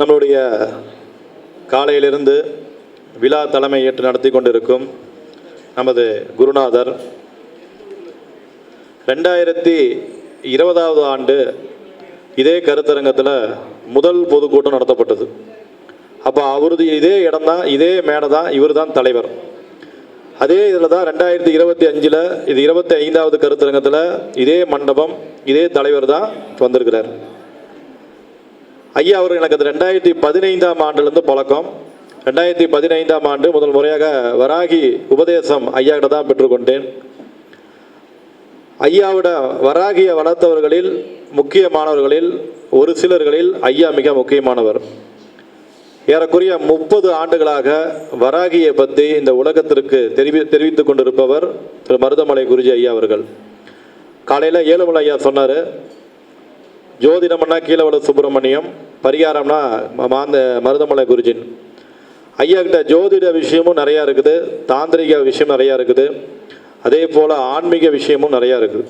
நம்மளுடைய காலையிலிருந்து விழா தலைமை ஏற்று நடத்தி கொண்டிருக்கும் நமது குருநாதர் ரெண்டாயிரத்தி இருபதாவது ஆண்டு இதே கருத்தரங்கத்தில் முதல் பொதுக்கூட்டம் நடத்தப்பட்டது. அப்போ அவரது இதே இடம் தான் இதே மேடை தான் இவர் தான் தலைவர். அதே இதில் தான் ரெண்டாயிரத்தி இருபத்தி அஞ்சில் இது இருபத்தி ஐந்தாவது கருத்தரங்கத்தில் இதே மண்டபம் இதே தலைவர் தான் வந்திருக்கிறார். ஐயா அவர் எனக்கு அது ரெண்டாயிரத்தி பதினைந்தாம் ஆண்டுலேருந்து பழக்கம். ரெண்டாயிரத்தி பதினைந்தாம் ஆண்டு முதல் முறையாக வராகி உபதேசம் ஐயா கிட்ட தான் பெற்றுக்கொண்டேன் ஐயாவிட வராகியை வளர்த்தவர்களில் முக்கியமானவர்களில் ஒரு சிலர்களில் ஐயா மிக முக்கியமானவர். ஏறக்குறைய முப்பது ஆண்டுகளாக வராகியை பற்றி இந்த உலகத்திற்கு தெரிவி தெரிவித்து கொண்டிருப்பவர் திரு மருதமலை குருஜி ஐயா அவர்கள். காலையில் ஏழுமலை ஐயா சொன்னார் ஜோதிடம்னா கீழவள சுப்பிரமணியம் பரிகாரம்னா மாந்த மருதமலை குருஜின். ஐயா கிட்ட ஜோதிட விஷயமும் நிறையா இருக்குது தாந்திரிக விஷயம் நிறையா இருக்குது அதே போல் ஆன்மீக விஷயமும் நிறையா இருக்குது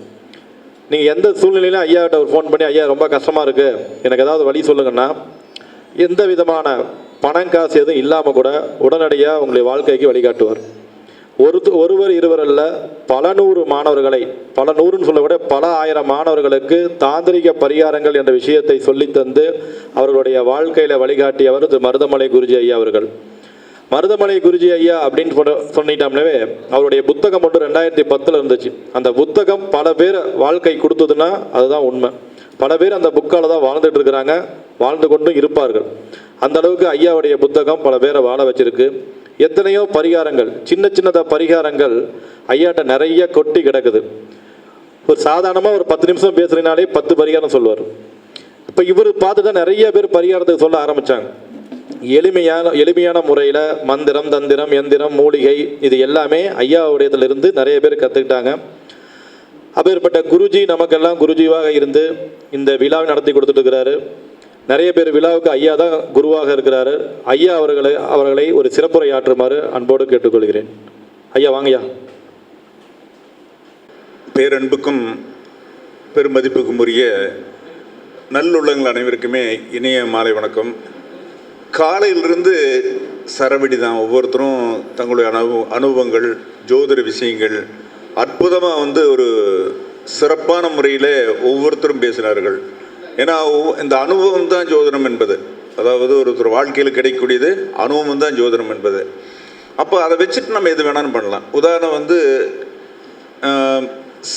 நீங்கள் எந்த சூழ்நிலையிலும் ஐயா கிட்ட ஒரு ஃபோன் பண்ணி ஐயா ரொம்ப கஷ்டமாக இருக்குது எனக்கு ஏதாவது வழி சொல்லுங்கன்னா எந்த விதமான பணம் காசு எதுவும் இல்லாமல் கூட உடனடியாக உங்களுடைய வாழ்க்கைக்கு வழிகாட்டுவார். ஒரு ஒருவர் இருவர் அல்ல பல நூறு மாணவர்களை பல நூறுன்னு சொல்லக்கூட பல ஆயிரம் மாணவர்களுக்கு தாந்திரிக பரிகாரங்கள் என்ற விஷயத்தை சொல்லித்தந்து அவர்களுடைய வாழ்க்கையில் வழிகாட்டியவர் திரு மருதமலை குருஜி ஐயா அவர்கள். மருதமலை குருஜி ஐயா அப்படின்னு சொன்ன சொல்லிட்டோம்னாவே அவருடைய புத்தகம் மட்டும் ரெண்டாயிரத்தி பத்தில் இருந்துச்சு. அந்த புத்தகம் பல பேர் வாழ்க்கை கொடுத்ததுன்னா அதுதான் உண்மை. பல பேர் அந்த புக்கால் தான் வாழ்ந்துட்டு இருக்கிறாங்க வாழ்ந்து கொண்டும் இருப்பார்கள். அந்த அளவுக்கு ஐயாவுடைய புத்தகம் பல பேரை வாழ வச்சிருக்கு. எத்தனையோ பரிகாரங்கள் சின்ன சின்னதாக பரிகாரங்கள் ஐயாட்ட நிறைய கொட்டி கிடக்குது. ஒரு சாதாரணமாக ஒரு பத்து நிமிஷம் பேசுறதுனாலே பத்து பரிகாரம் சொல்லுவார். இப்போ இவர் பார்த்து தான் நிறைய பேர் பரிகாரத்துக்கு சொல்ல ஆரம்பித்தாங்க எளிமையான எளிமையான முறையில் மந்திரம் தந்திரம் எந்திரம் மூலிகை இது எல்லாமே ஐயாவுடையதிலிருந்து நிறைய பேர் கற்றுக்கிட்டாங்க அப்பேற்பட்ட குருஜி நமக்கெல்லாம் குருஜிவாக இருந்து இந்த விழாவை நடத்தி கொடுத்துட்டு இருக்கிறாரு. நிறைய பேர் விழாவுக்கு ஐயா தான் குருவாக இருக்கிறாரு. ஐயா அவர்களை அவர்களை ஒரு சிறப்புரை ஆற்றுமாறு அன்போடு கேட்டுக்கொள்கிறேன். ஐயா வாங்கய்யா. பேரன்புக்கும் பெருமதிப்புக்கும் உரிய நல்லுள்ளங்கள் அனைவருக்குமே இணைய மாலை வணக்கம். காலையிலிருந்து சரவெடி தான் ஒவ்வொருத்தரும் தங்களுடைய அனுபவ அனுபவங்கள் ஜோதிட விஷயங்கள் அற்புதமாக வந்து ஒரு சிறப்பான முறையில் ஒவ்வொருத்தரும் பேசினார்கள். ஏன்னா இந்த அனுபவம் தான் ஜோதிடம் என்பது. அதாவது ஒருத்தர் வாழ்க்கையில் கிடைக்கக்கூடியது அனுபவம் தான் ஜோதிடம் என்பது. அப்போ அதை வச்சுட்டு நம்ம எது வேணாலும் பண்ணலாம். உதாரணம் வந்து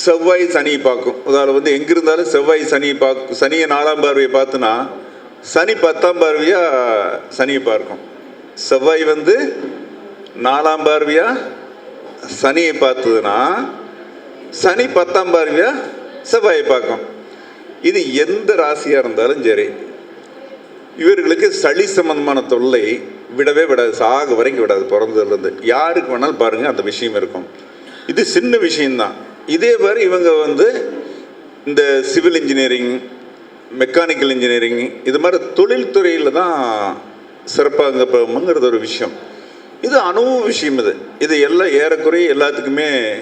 செவ்வாய் சனி பார்க்கும். உதாரணம் வந்து எங்கே இருந்தாலும் செவ்வாய் சனி பார்க்கும் சனியை நாலாம் பார்வையை பார்த்துனா சனி பத்தாம் பார்வையாக சனியை பார்க்கும். செவ்வாய் வந்து நாலாம் பார்வையாக சனியை பார்த்ததுன்னா சனி பத்தாம் பார்வையாக செவ்வாயை பார்க்கும். இது எந்த ராசியாக இருந்தாலும் சரி இவர்களுக்கு சளி சம்பந்தமான தொல்லை விடவே விடாது சாக வரைக்கும் விடாது பிறந்ததுலேருந்து யாருக்கு வேணாலும் பாருங்கள் அந்த விஷயம் இருக்கும். இது சின்ன விஷயம்தான். இதே மாதிரி இவங்க வந்து இந்த சிவில் இன்ஜினியரிங் மெக்கானிக்கல் இன்ஜினியரிங் இது மாதிரி தொழில்துறையில் தான் சிறப்பாக போகுங்கிறது ஒரு விஷயம். இது அனுபவ விஷயம் இது. இது எல்லாம் ஏறக்குறைய எல்லாத்துக்குமே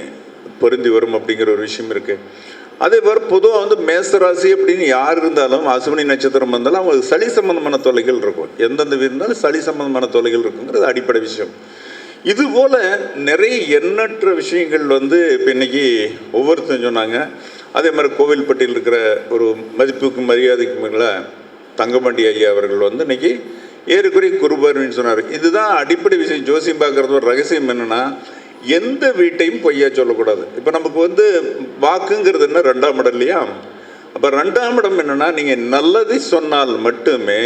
பொருந்தி வரும் அப்படிங்கிற ஒரு விஷயம் இருக்குது அதே மாதிரி பொதுவாக வந்து மேசராசி அப்படின்னு யார் இருந்தாலும் அசுவினி நட்சத்திரம் வந்தாலும் அவங்களுக்கு சளி சம்பந்தமான தொல்லைகள் இருக்கும். எந்தெந்த இருந்தாலும் சளி சம்பந்தமான தொல்லைகள் இருக்குங்கிறது அடிப்படை விஷயம். இது போல நிறைய எண்ணற்ற விஷயங்கள் வந்து இப்போ இன்னைக்கு ஒவ்வொருத்தரும் சொன்னாங்க. அதே மாதிரி கோவில்பட்டியில் இருக்கிற ஒரு மதிப்புக்கும் மரியாதைக்கும் மேல தங்கமண்டி ஐயா அவர்கள் வந்து இன்னைக்கு ஏறக்குறைய குருபர்னு சொன்னார். இதுதான் அடிப்படை விஷயம். ஜோசியம் பார்க்கறது ஒரு ரகசியம் என்னன்னா எந்த வீட்டையும் பொய்யா சொல்லக்கூடாது. இப்போ நமக்கு வந்து வாக்குங்கிறது என்ன? ரெண்டாம் இடம் இல்லையா? அப்போ ரெண்டாம் இடம் என்னன்னா நீங்கள் நல்லதை சொன்னால் மட்டுமே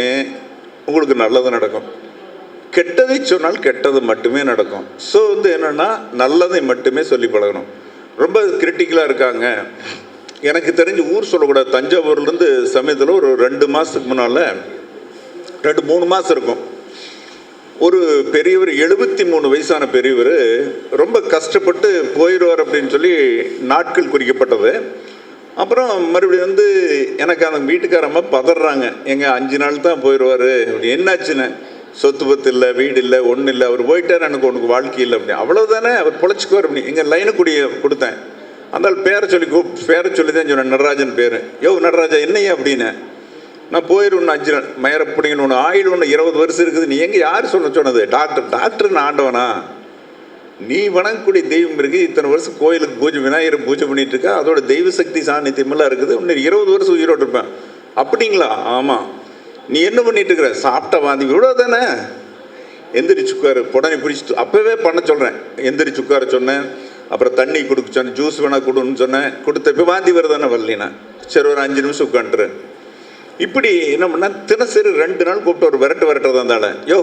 உங்களுக்கு நல்லது நடக்கும். கெட்டதை சொன்னால் கெட்டது மட்டுமே நடக்கும். ஸோ வந்து என்னென்னா நல்லதை மட்டுமே சொல்லி பழகணும். ரொம்ப கிரிட்டிக்கலாக இருக்காங்க. எனக்கு தெரிஞ்சு ஊர் சொல்லக்கூடாது. தஞ்சாவூர்லேருந்து சமயத்தில் ஒரு ரெண்டு மாதத்துக்கு முன்னால் ரெண்டு மூணு மாதம் இருக்கும். ஒரு பெரியவர் எழுபத்தி மூணு வயசான பெரியவர் ரொம்ப கஷ்டப்பட்டு போயிடுவார் அப்படின்னு சொல்லி நாட்கள் குறிக்கப்பட்டது. அப்புறம் மறுபடியும் வந்து எனக்கு அந்த வீட்டுக்காரம்மா பதறாங்க. எங்கள் அஞ்சு நாள் தான் போயிடுவார். அப்படி என்னாச்சுன்னு? சொத்து பத்து இல்லை வீடு இல்லை ஒன்றும் இல்லை. அவர் போயிட்டார் எனக்கு உனக்கு வாழ்க்கை இல்லை. அப்படி. அவ்வளோதானே அவர் பொழைச்சிக்குவார் அப்படி. எங்கள் லைனு குடிய கொடுத்தேன். அந்த பேரை சொல்லி கூப் பேரை சொல்லி தான் சொன்னேன் நடராஜன் பேர். யோ நடராஜா என்னையா அப்படின்னு? நான் போயிடும் அஞ்சு நாள் மயரப்படிங்கன்னு ஒன்று ஆயில் ஒன்று இருபது வருஷம் இருக்குது. நீ எங்கே யார் சொல்ல சொன்னது? டாக்டர் டாக்டர்னு ஆண்டவனா? நீ வணங்கக்கூடிய தெய்வம் இருக்குது இத்தனை வருஷம் கோயிலுக்கு பூஜை விநாயகர் பூஜை பண்ணிட்டு இருக்க. அதோட தெய்வ சக்தி சாநித்தியமெல்லாம் இருக்குது. இன்னும் இருபது வருஷம் உயிரோடு இருப்பேன் அப்படிங்களா? ஆமாம் நீ என்ன பண்ணிட்டு இருக்கிற சாப்பிட்ட வாந்தி. இவ்வளோ தானே? எந்திரிச்சு உட்காரு. உடனே பிடிச்சி அப்போவே பண்ண சொல்கிறேன் எந்திரிச்சு உட்கார சொன்னேன். அப்புறம் தண்ணி கொடுக்க சொன்னேன். ஜூஸ் வேணால் கொடுன்னு சொன்னேன். கொடுத்த இப்போ வாந்தி வருதானே வரலினா? சரி ஒரு அஞ்சு நிமிஷம் உட்காந்துரு. இப்படி என்ன பண்ணால் தினசரி ரெண்டு நாள் கூப்பிட்டு ஒரு விரட்டு விரட்டுறதா இருந்தால யோ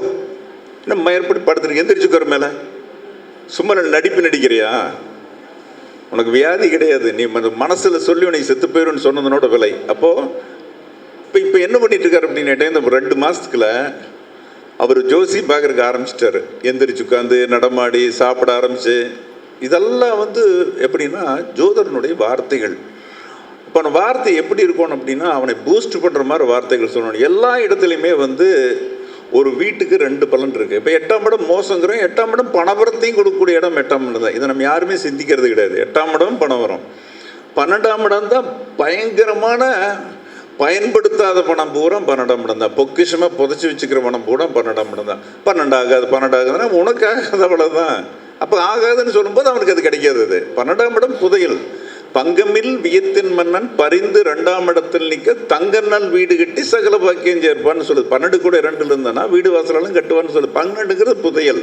என்ன மயற்படி படுத்துருக்கு? எந்திரிச்சு மேலே. சும்மா நடிப்பு நடிக்கிறியா? உனக்கு வியாதி கிடையாது. நீ மனசில் சொல்லி உனக்கு செத்து போயிடும்னு சொன்னதனோட விலை. அப்போது இப்போ இப்போ என்ன பண்ணிட்டு இருக்காரு அப்படின்னு கேட்டேன் இந்த ரெண்டு மாதத்துக்குள்ள அவர் ஜோசி பார்க்கறக்கு ஆரம்பிச்சிட்டாரு. எந்திரிச்சு உட்காந்து நடமாடி சாப்பிட ஆரம்பிச்சு. இதெல்லாம் வந்து எப்படின்னா ஜோதரனுடைய வார்த்தைகள். இப்போ வார்த்தை எப்படி இருக்கணும் அப்படின்னா அவனை பூஸ்ட் பண்ணுற மாதிரி வார்த்தைகள் சொல்லணும். எல்லா இடத்துலையுமே வந்து ஒரு வீட்டுக்கு ரெண்டு பலன் இருக்குது இப்போ எட்டாம் இடம் மோசங்கிறோம் எட்டாம் இடம் பணவரத்தையும் கொடுக்கக்கூடிய இடம் எட்டாம் இடம் தான். இதை நம்ம யாருமே சிந்திக்கிறது கிடையாது. எட்டாம் இடம் பணவரம். பன்னெண்டாம் இடம் தான் பயங்கரமான பயன்படுத்தாத பணம் பூரா பன்னெண்டாம் இடம் தான். பொக்கிஷமாக புதைச்சி வச்சுக்கிற பணம் பூரா பன்னெண்டாம் இடம் தான். பன்னெண்டு ஆகாது பன்னெண்டு ஆகாதுன்னா உனக்கு ஆகாது அவ்வளோதான் அப்போ ஆகாதுன்னு சொல்லும்போது அவனுக்கு அது கிடைக்காது அது. பன்னெண்டாம் இடம் புதையல். பங்கமில் வியத்தின் மன்னன் பரிந்து ரெண்டாம் இடத்தில் நிற்க தங்கண்ணன் வீடு கட்டி சகல பாக்கியம் சேர்ப்பான்னு சொல்லுது பன்னெண்டு கூட இரண்டுல இருந்தானா வீடு வாசலும் கட்டுவான்னு சொல்லுது பன்னெண்டுங்கிறது புதையல்.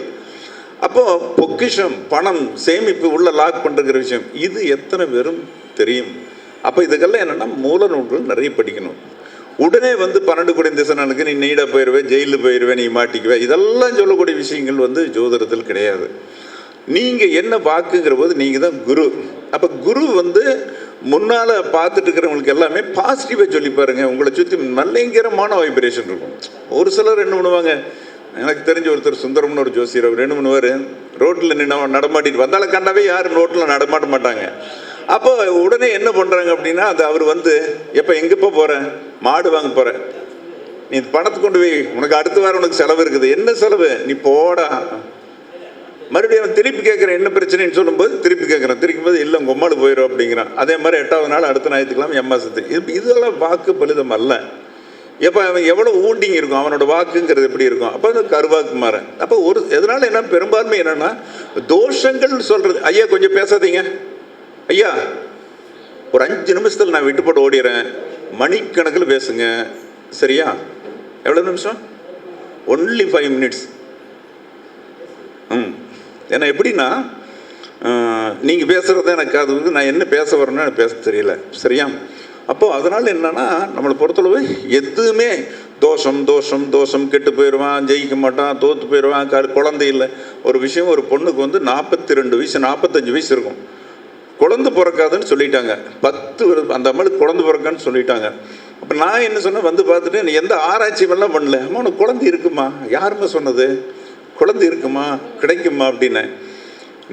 அப்போ பொக்கிஷம் பணம் சேமிப்பு உள்ள லாக் பண்ணுறங்கிற விஷயம் இது எத்தனை பேரும் தெரியும்? அப்போ இதுக்கெல்லாம் என்னென்னா மூல நூல்கள் நிறைய படிக்கணும். உடனே வந்து பன்னெண்டு கோடி திசைனாலுக்கு நீ நீடாக போயிடுவேன் ஜெயிலில் போயிடுவேன் நீ மாட்டிக்குவே. இதெல்லாம் சொல்லக்கூடிய விஷயங்கள் வந்து ஜோதிடத்தில் கிடையாது. நீங்கள் என்ன வாக்குங்கிற போது நீங்கள் தான் குரு. அப்போ குரு வந்து முன்னால் பார்த்துட்டு இருக்கிறவங்களுக்கு எல்லாமே பாசிட்டிவாக சொல்லி பாருங்கள் உங்களை சுற்றி நல்லங்கரமான வைப்ரேஷன் இருக்கும். ஒரு சிலர் என்ன பண்ணுவாங்க? எனக்கு தெரிஞ்ச ஒருத்தர் சுந்தரம்னு ஒரு ஜோசியர் அவர் என்ன பண்ணுவார்? ரோட்டில் நின்று நடமாட்டிட்டு வந்தால கண்டாவே யாரும் ரோட்டில் நடமாட்ட மாட்டாங்க. அப்போ உடனே என்ன பண்ணுறாங்க அப்படின்னா அது அவர் வந்து எப்போ எங்கேப்போ போகிறேன் மாடு வாங்க போகிறேன் நீ பணத்தை கொண்டு போய் உனக்கு அடுத்த வாரம் உனக்கு செலவு இருக்குது. என்ன செலவு? நீ போடா. மறுபடியும் அவன் திருப்பி கேட்குறேன் என்ன பிரச்சனைன்னு சொல்லும்போது திருப்பி கேட்குறான். திருப்பி போது இல்லை உங்கள் போயிடும் அப்படிங்கிறான். அதே மாதிரி எட்டாவது நாள் அடுத்த ஞாயிற்றுக்கிழமை எம்மாசத்து இது இதெல்லாம் வாக்கு பலிதம் அல்ல. எப்போ அவன் எவ்வளோ ஊண்டிங் இருக்கும்? அவனோட வாக்குங்கிறது எப்படி இருக்கும்? அப்போ அந்த கருவாக்கு மாற அப்போ ஒரு எதனால என்ன பெரும்பான்மை என்னன்னா தோஷங்கள் சொல்றது. ஐயா கொஞ்சம் பேசாதீங்க. ஐயா ஒரு அஞ்சு நிமிஷத்தில் நான் விட்டு போட்டு ஓடிடுறேன் மணிக்கணக்கில் பேசுங்க. சரியா? எவ்வளோ நிமிஷம்? ஒன்லி ஃபைவ் மினிட்ஸ் ம். ஏன்னா எப்படின்னா நீங்கள் பேசுகிறத எனக்கு அது வந்து நான் என்ன பேச வரேன்னு எனக்கு பேச தெரியல. சரியா? அப்போது அதனால் என்னன்னா நம்மளை பொறுத்தளவு எதுவுமே தோஷம் தோஷம் தோஷம் கெட்டு போயிடுவான் ஜெயிக்க மாட்டான் தோற்று போயிடுவான் க குழந்தை இல்லை. ஒரு விஷயம் ஒரு பொண்ணுக்கு வந்து நாற்பத்தி ரெண்டு வயசு நாற்பத்தஞ்சு வயசு இருக்கும். குழந்தை பிறக்காதுன்னு சொல்லிட்டாங்க. பத்து அந்த அம்மளுக்கு குழந்தை பிறக்கான்னு சொல்லிட்டாங்க. அப்போ நான் என்ன சொன்னேன் வந்து பார்த்துட்டு நீ எந்த ஆராய்ச்சியெல்லாம் பண்ணல. அம்மா உனக்கு குழந்தை இருக்குமா? யாரும்மா சொன்னது? குழந்தை இருக்குமா? கிடைக்குமா? அப்படின்னு.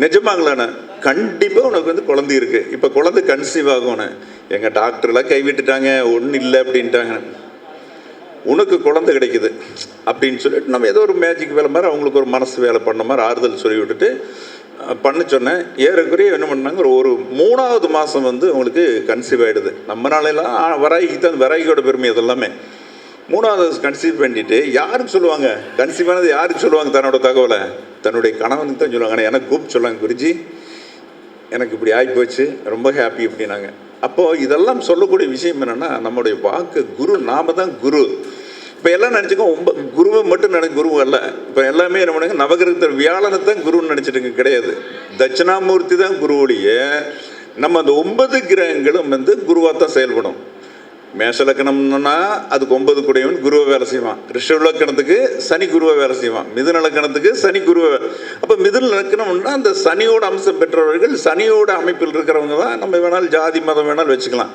நிஜமாங்களாண்ணே கண்டிப்பாக உனக்கு வந்து குழந்தை இருக்குது இப்போ குழந்தை கன்சீவ் ஆகும்னு. எங்கள் டாக்டர்லாம் கைவிட்டுட்டாங்க ஒன்றும் இல்லை அப்படின்ட்டாங்க. உனக்கு குழந்தை கிடைக்குது அப்படின்னு சொல்லிட்டு நம்ம ஏதோ ஒரு மேஜிக் வேலை மாதிரி அவங்களுக்கு ஒரு மனசு வேலை பண்ண மாதிரி ஆறுதல் சொல்லி விட்டுட்டு பண்ண சொன்னேன். ஏறக்குறைய என்ன பண்ணாங்க ஒரு ஒரு மூணாவது மாதம் வந்து அவங்களுக்கு கன்சீவ் ஆகிடுது நம்ம நாளையெல்லாம் வராய்க்கு தான் வராய்கியோட பெருமை அதெல்லாமே. மூணாவது கன்சீவ் பண்ணிட்டு யாருக்கு சொல்லுவாங்க? கன்சீவ் ஆனது யாருக்கு சொல்லுவாங்க தன்னோட தகவலை? தன்னுடைய கணவனுக்கு தான் சொல்லுவாங்க. ஆனால் எனக்கு கூப்பிட்டு சொல்லுவாங்க குருஜி. எனக்கு இப்படி ஆகிப்போச்சு ரொம்ப ஹாப்பி அப்படின்னாங்க. அப்போது இதெல்லாம் சொல்லக்கூடிய விஷயம் என்னென்னா நம்முடைய வாக்கு குரு நாம தான் குரு. இப்போ எல்லாம் நினச்சிக்கோ ஒம்ப குருவை மட்டும் நினை குரு அல்ல. இப்போ எல்லாமே என்ன பண்ணுங்க நவகிரகத்தில் வியாழனை தான் குருன்னு நினச்சிட்டுங்க கிடையாது. தட்சிணாமூர்த்தி தான் குருவுடைய நம்ம அந்த ஒன்பது கிரகங்களும் வந்து குருவாக தான் செயல்படும். மேஷலக்கணம்னா அதுக்கு ஒன்பது குடையவன் குருவை வேலை செய்வான். ரிஷவலக்கணத்துக்கு சனி குருவை வேலை செய்வான். மிதுன லக்கணத்துக்கு சனி குருவை அப்போ மிதுன லக்கணம்னா அந்த சனியோட அம்சம் பெற்றவர்கள் சனியோட அமைப்பில் இருக்கிறவங்க தான் நம்ம வேணாலும் ஜாதி மதம் வேணாலும் வச்சுக்கலாம்.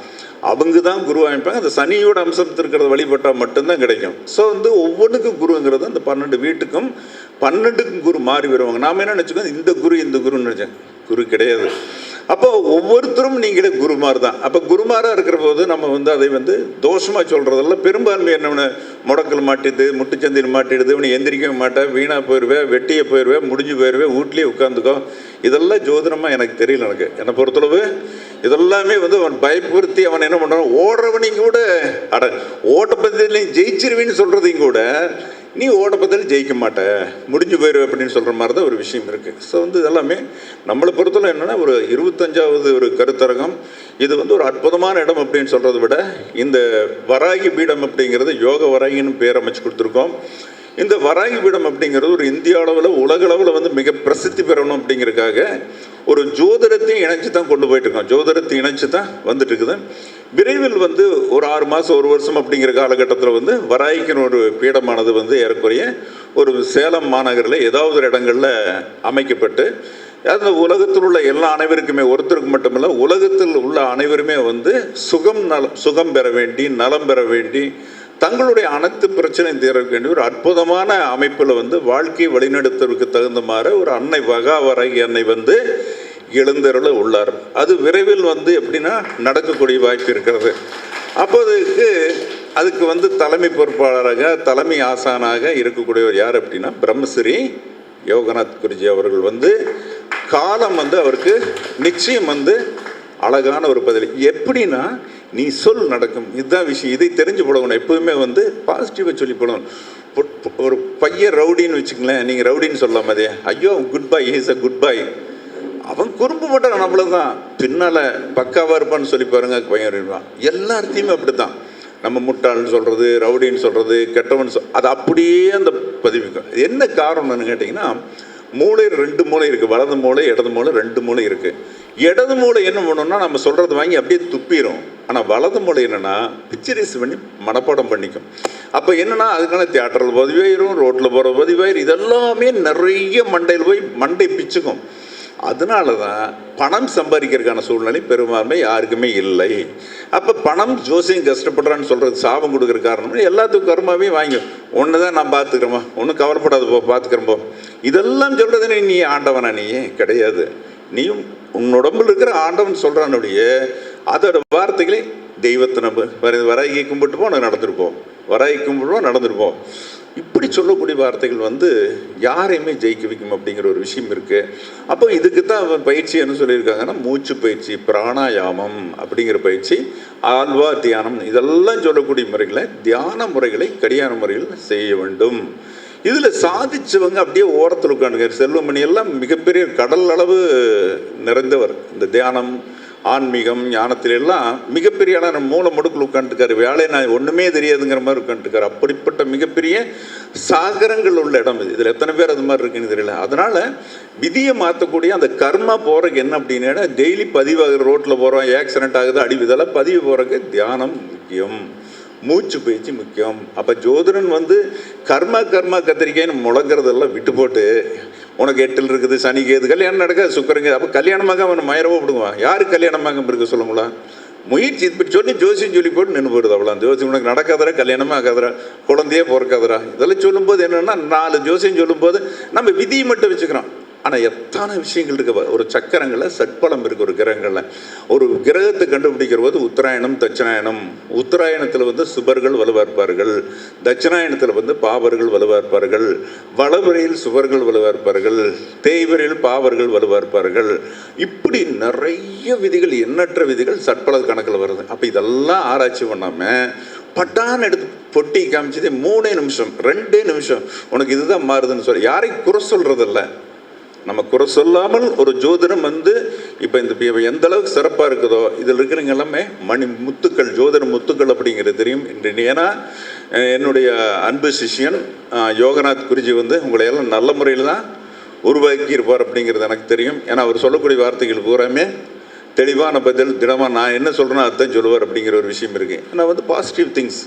அவங்க தான் குரு அமைப்பாங்க. அந்த சனியோட அம்சம் இருக்கிறத வழிபட்டால் மட்டும்தான் கிடைக்கும். ஸோ வந்து ஒவ்வொன்றுக்கும் குருங்கிறது அந்த பன்னெண்டு வீட்டுக்கும் பன்னெண்டுக்கும் குரு மாறி வருவாங்க. நாம் என்ன நினச்சிக்கோ இந்த குரு இந்த குருன்னு நினச்சேன். குரு கிடையாது. அப்போ ஒவ்வொருத்தரும் நீங்களே குருமார் தான். அப்போ குருமாராக இருக்கிற போது நம்ம வந்து அதை வந்து தோஷமாக சொல்கிறதெல்லாம் பெரும்பான்மை என்ன முடக்கல் மாட்டிடுது முட்டுச்சந்தில் மாட்டிடுது இவனை எந்திரிக்கவே மாட்டேன் வீணாக போயிடுவேன் வெட்டியே போயிடுவேன் முடிஞ்சு போயிடுவேன் வீட்லேயே உட்காந்துக்கோ இதெல்லாம் ஜோதிடமாக எனக்கு தெரியல எனக்கு. என்னை பொறுத்தளவு இதெல்லாமே வந்து அவன் பயப்படுத்தி அவன் என்ன பண்ணுறான் ஓடுறவனையும் கூட அட ஓட்டப்பந்தயத்துலையும் ஜெயிச்சிருவின்னு சொல்கிறதையும் கூட நீ ஓட பதில் ஜெயிக்க மாட்ட. முடிஞ்சு போயிரு அப்படின்னு சொல்கிற மாதிரி தான் ஒரு விஷயம் இருக்குது ஸோ வந்து இதெல்லாமே நம்மளை பொறுத்தவரை என்னென்னா ஒரு இருபத்தஞ்சாவது ஒரு கருத்தரங்கம் இது வந்து ஒரு அற்புதமான இடம் அப்படின்னு சொல்கிறத விட இந்த வராகி பீடம் அப்படிங்கிறது யோக வராகின்னு பேர் அமைச்சு கொடுத்துருக்கோம். இந்த வராகி பீடம் அப்படிங்கிறது ஒரு இந்திய அளவில் உலக அளவில் வந்து மிக பிரசித்தி பெறணும் அப்படிங்கிறதுக்காக ஒரு ஜோதிடத்தையும் இணைச்சு தான் கொண்டு போயிட்டு இருக்கோம். ஜோதிடத்தை இணைச்சு தான் வந்துட்டு இருக்குது. விரைவில் வந்து ஒரு ஆறு மாதம் ஒரு வருஷம் அப்படிங்கிற காலகட்டத்தில் வந்து வராய்க்கின் ஒரு பீடமானது வந்து ஏறக்குறைய ஒரு சேலம் மாநகரில் ஏதாவது ஒரு இடங்களில் அமைக்கப்பட்டு அந்த உலகத்தில் உள்ள எல்லா அனைவருக்குமே ஒருத்தருக்கு மட்டுமல்ல உலகத்தில் உள்ள அனைவருமே வந்து சுகம் நலம் சுகம் பெற வேண்டி நலம் பெற வேண்டி தங்களுடைய அனைத்து பிரச்சனையும் தீர்க்க வேண்டிய ஒரு அற்புதமான அமைப்பில் வந்து வாழ்க்கை வழிநடத்துவதற்கு தகுந்த மாதிரி ஒரு அன்னை வகாவராகி அன்னை வந்து எழுந்தருள உள்ளார். அது விரைவில் வந்து எப்படின்னா நடக்கக்கூடிய வாய்ப்பு இருக்கிறது. அப்போதுக்கு அதுக்கு வந்து தலைமை பொறுப்பாளராக தலைமை ஆசானாக இருக்கக்கூடியவர் யார் அப்படின்னா பிரம்மஸ்ரீ யோகநாத் குருஜி அவர்கள் வந்து காலம் வந்து அவருக்கு நிச்சயம் வந்து அழகான ஒரு பதில். எப்படின்னா நீ சொல் நடக்கும். இதுதான் விஷயம். இதை தெரிஞ்சு போடணும். எப்போதுமே வந்து பாசிட்டிவாக சொல்லி போடணும். ஒரு பையன் ரவுடின்னு வச்சுக்கங்களேன். நீங்கள் ரவுடின்னு சொல்லலாம் அதே. ஐயோ goodbye is a goodbye அவன் குறும்பு மாட்டான் நம்மள தான் பின்னால் பக்காவாக இருப்பான்னு சொல்லி பாருங்க பையன் இருப்பான் எல்லாத்தையுமே அப்படி தான் நம்ம முட்டாள்னு சொல்கிறது ரவுடின்னு சொல்கிறது கெட்டவன் சொல் அது அப்படியே அந்த பதிவுக்கும் என்ன காரணம்னு கேட்டிங்கன்னா மூளை ரெண்டு மூளை இருக்குது வலது மூளை இடது மூளை ரெண்டு மூளை இருக்குது இடது மூளை என்ன பண்ணணும்னா நம்ம சொல்கிறது வாங்கி அப்படியே துப்பிடும் ஆனால் வலது மூளை என்னென்னா பிக்சரைஸ் பண்ணி மனப்பாடம் பண்ணிக்கும். அப்போ என்னென்னா அதுக்கான தியேட்டரில் பதிவாயிரும் ரோட்டில் போகிற பதிவாயிரும். இதெல்லாமே நிறைய மண்டையில் போய் மண்டை பிச்சுக்கும். அதனால தான் பணம் சம்பாதிக்கிறதுக்கான சூழ்நிலை பெரும்பான்மை யாருக்குமே இல்லை. அப்போ பணம் ஜோசியம் கஷ்டப்படுறான்னு சொல்கிறது சாபம் கொடுக்குற காரணம் எல்லாத்துக்கும் கர்மாவே வாங்கி. ஒன்று தான் நான் பார்த்துக்கிறோமா ஒன்றும் கவலைப்படாத போ பார்த்துக்கிறேன் போ. இதெல்லாம் சொல்கிறது நீ ஆண்டவனா நீ? கிடையாது. நீயும் உன் உடம்புல இருக்கிற ஆண்டவன் சொல்கிறானுடைய அதோட வார்த்தைகளை தெய்வத்தை நம்ப. வர வராகி கும்பிட்டு போ உனக்கு நடந்துருப்போம் வராகி கும்பிடுவோம் நடந்துருப்போம் இப்படி சொல்லக்கூடிய வார்த்தைகள் வந்து யாரையுமே ஜெயிக்க வைக்கும் அப்படிங்கிற ஒரு விஷயம் இருக்குது அப்போ இதுக்கு தான் அவன் பயிற்சி என்ன சொல்லியிருக்காங்கன்னா மூச்சு பயிற்சி பிராணாயாமம் அப்படிங்கிற பயிற்சி ஆழ்வா தியானம் இதெல்லாம் சொல்லக்கூடிய முறைகளை தியான முறைகளை கடியான முறையில் செய்ய வேண்டும். இதில் சாதிச்சவங்க அப்படியே ஓரத்தில் உட்காந்துக்காரு செல்வமணி எல்லாம் மிகப்பெரிய கடல் அளவு நிறைந்தவர். இந்த தியானம் ஆன்மீகம் ஞானத்திலெல்லாம் மிகப்பெரிய ஆளான மூல முடுக்கில் உட்காந்துருக்காரு வேலை நான் ஒன்றுமே தெரியாதுங்கிற மாதிரி உட்காந்துருக்காரு அப்படிப்பட்ட மிகப்பெரிய சாகரங்கள் உள்ள இடம் இது. இதில் எத்தனை பேர் அது மாதிரி இருக்குன்னு தெரியல. அதனால் விதியை மாற்றக்கூடிய அந்த கர்மா போகிறதுக்கு என்ன அப்படின்னா டெய்லி பதிவாகிற ரோட்டில் போகிறோம் ஆக்சிடென்ட் ஆகுது அடிவு இதெல்லாம் பதிவு போகிறதுக்கு தியானம் முக்கியம். மூச்சு பயிற்சி முக்கியம். அப்போ ஜோதிடன் வந்து கர்மா கர்மா கத்திரிக்கைன்னு முழங்குறதெல்லாம் விட்டு போட்டு உனக்கு எட்டில் இருக்குது சனி கேது கல்யாணம் நடக்காது சுக்கரங்க அப்போ கல்யாணமாக அவன் மயரவோ விடுவான். யார் கல்யாணமாக இருக்க சொல்லுங்களா முயற்சி இப்படி சொல்லி ஜோசியம் சொல்லி போட்டு நின்று போயிடுது அவ்வளோ ஜோசியம் உனக்கு நடக்காதரா கல்யாணமாக ஆகாதரா குழந்தையே பிறக்காதரா இதெல்லாம் சொல்லும்போது என்னென்னா நாலு ஜோசியம் சொல்லும்போது நம்ம விதியை மட்டும் வச்சுக்கிறோம். ஆனால் எத்தனை விஷயங்கள் இருக்கு? ஒரு சக்கரங்களில் சட்பலம் இருக்கு ஒரு கிரகங்களில். ஒரு கிரகத்தை கண்டுபிடிக்கிற போது உத்தராயணம் தட்சிணாயணம். உத்தராயணத்தில் வந்து சுபர்கள் வலுவார்ப்பார்கள். தட்சிணாயணத்தில் வந்து பாவர்கள் வலுவார்ப்பார்கள். வளவரையில் சுவர்கள் வலுவார்ப்பார்கள். தேய்வரையில் பாவர்கள் வலுவார்ப்பார்கள். இப்படி நிறைய விதிகள் எண்ணற்ற விதிகள் சட்பல கணக்கில் வருது. அப்போ இதெல்லாம் ஆராய்ச்சி பண்ணாமல் பட்டான்னு எடுத்து பொட்டி காமிச்சதே மூணே நிமிஷம் ரெண்டே நிமிஷம். உனக்கு இதுதான் மாறுதுன்னு சொல்லி. யாரையும் குறை சொல்கிறதில்ல நம்ம குறை சொல்லாமல் ஒரு ஜோதிடம் வந்து இப்போ இந்த எந்த அளவுக்கு சிறப்பாக இருக்குதோ இதில் இருக்கிறவங்க எல்லாமே மணி முத்துக்கள் ஜோதிட முத்துக்கள் அப்படிங்கிறது தெரியும். ஏன்னா என்னுடைய அன்பு சிஷ்யன் யோகநாத் குருஜி வந்து உங்களை எல்லாம் நல்ல முறையில் தான் உருவாக்கி இருப்பார் அப்படிங்கிறது எனக்கு தெரியும். ஏன்னா அவர் சொல்லக்கூடிய வார்த்தைகள் பூராமே தெளிவான பதில் திடமாக நான் என்ன சொல்கிறேனோ அதுதான் சொல்லுவார் அப்படிங்கிற ஒரு விஷயம் இருக்குது ஆனால் வந்து பாசிட்டிவ் திங்ஸ்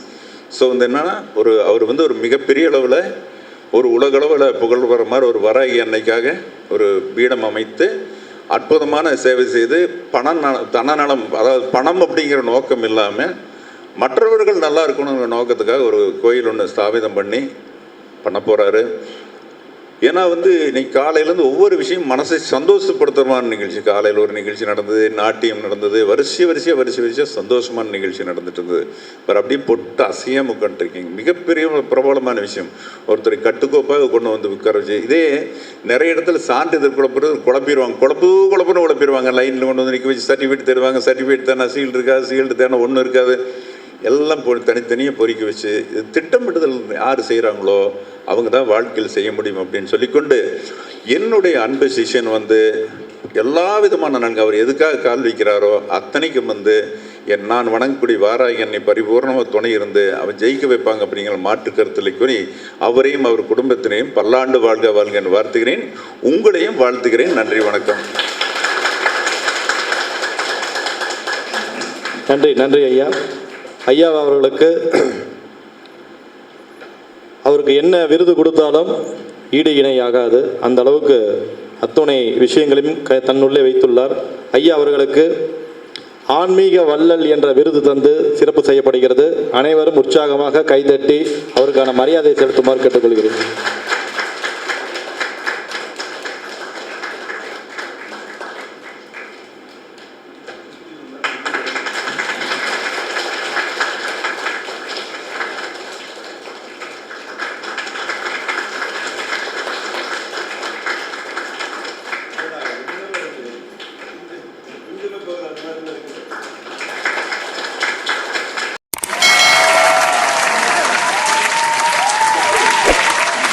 ஸோ வந்து என்னென்னா ஒரு அவர் வந்து ஒரு மிகப்பெரிய அளவில் ஒரு உலகளவில் புகழ் வர மாதிரி ஒரு வராகி அன்னைக்காக ஒரு பீடம் அமைத்து அற்புதமான சேவை செய்து பண நல தனநலம் அதாவது பணம் அப்படிங்கிற நோக்கம் இல்லாமல் மற்றவர்கள் நல்லா இருக்கணுங்கிற நோக்கத்துக்காக ஒரு கோயில் ஒன்று ஸ்தாபிதம் பண்ணி பண்ண போகிறாரு ஏன்னா வந்து இன்னைக்கு காலையிலேருந்து ஒவ்வொரு விஷயம் மனசை சந்தோஷப்படுத்துறமான நிகழ்ச்சி. காலையில் ஒரு நிகழ்ச்சி நடந்தது நாட்டியம் நடந்தது வரிசை வரிசையாக வரிசை வரிசையாக சந்தோஷமான நிகழ்ச்சி நடந்துட்டு இருந்தது வேறு அப்படியே பொட்டு அசையாமல் உட்காந்துருக்கீங்க மிகப்பெரிய ஒரு பிரபலமான விஷயம். ஒருத்தர் கட்டுக்கோப்பாக கொண்டு வந்து உட்கார வச்சு இதே நிறைய இடத்துல சான்றிதழ் குழப்புறது குழப்பிடுவாங்க குழப்பு குழப்புன்னு குழப்பிடுவாங்க லைனில் கொண்டு வந்து நிற்க வச்சு சர்டிஃபிகேட் தருவாங்க. சர்டிஃபிகேட் தானே சீல்டு இருக்காது சீல்டு தானே ஒன்றும் இருக்காது. எல்லாம் பொ தனித்தனியாக பொறுக்கி வச்சு இது திட்டமிடுதல் யார் செய்கிறாங்களோ அவங்க தான் வாழ்க்கையில் செய்ய முடியும் அப்படின்னு சொல்லிக்கொண்டு என்னுடைய அன்பு சிஷியன் வந்து எல்லா விதமான நன்கு அவர் எதுக்காக கால் வைக்கிறாரோ அத்தனைக்கும் வந்து என் நான் வணங்கக்கூடிய வாராய் என்னை பரிபூர்ணமாக துணை இருந்து அவன் ஜெயிக்க வைப்பாங்க அப்படிங்கிற மாற்று கருத்தில் கூறி அவரையும் அவர் குடும்பத்தினையும் பல்லாண்டு வாழ்க வாழ்க என்று வாழ்த்துகிறேன். உங்களையும் வாழ்த்துகிறேன். நன்றி வணக்கம். நன்றி நன்றி ஐயா. ஐயா அவர்களுக்கு அவருக்கு என்ன விருது கொடுத்தாலும் ஈடு இணை ஆகாது அந்த அளவுக்கு அத்துணை விஷயங்களையும் க தன்னுள்ளே வைத்துள்ளார். ஐயா அவர்களுக்கு ஆன்மீக வள்ளல் என்ற விருது தந்து சிறப்பு செய்யப்படுகிறது. அனைவரும் உற்சாகமாக கைதட்டி அவருக்கான மரியாதை செலுத்துமாறு கேட்டுக்கொள்கிறேன்.